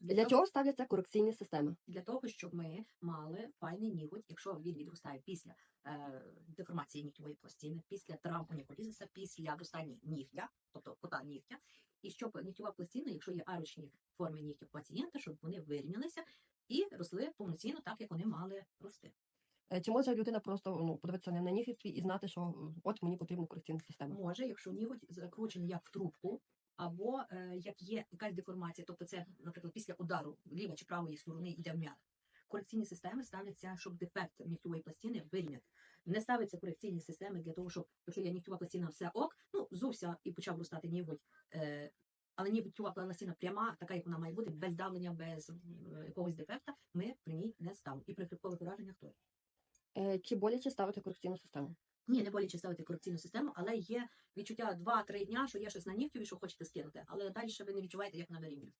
Для, Для чого ставляться корекційні системи? для того, щоб ми мали файний ніготь, якщо він відростає після е, деформації нігтєвої пластини, після травм уніколізиса, після достання нігтя, тобто кота нігтя, і щоб нігтєва пластина, якщо є арочні форми нігтів пацієнта, щоб вони вирівнялися і росли повноцінно так, як вони мали рости. Е, Чи може людина просто ну, подивитися на нігті і знати, що от мені потрібна корекційна система? Може, якщо ніготь закручений як в трубку, або е, як є якась деформація, тобто це, наприклад, після удару лівої чи правої сторони йде вм'ят. Корекційні системи ставляться, щоб дефект нігтєвої пластини вирівняти. Не ставляться корекційні системи для того, щоб якщо є нігтєва пластина, все ок, ну зувся і почав ростати ніготь. Е, але нігтєва пластина пряма, така як вона має бути, без давлення, без е, якогось дефекта, ми при ній не ставимо. І при хребкових ураженнях теж. Е, Чи боляче ставити корекційну систему? Ні, не боляче ставити корекційну систему, але є відчуття 2-3 дня, що є щось на нігтю, що хочете скинути. Але далі ви не відчуваєте, як на вирівнює.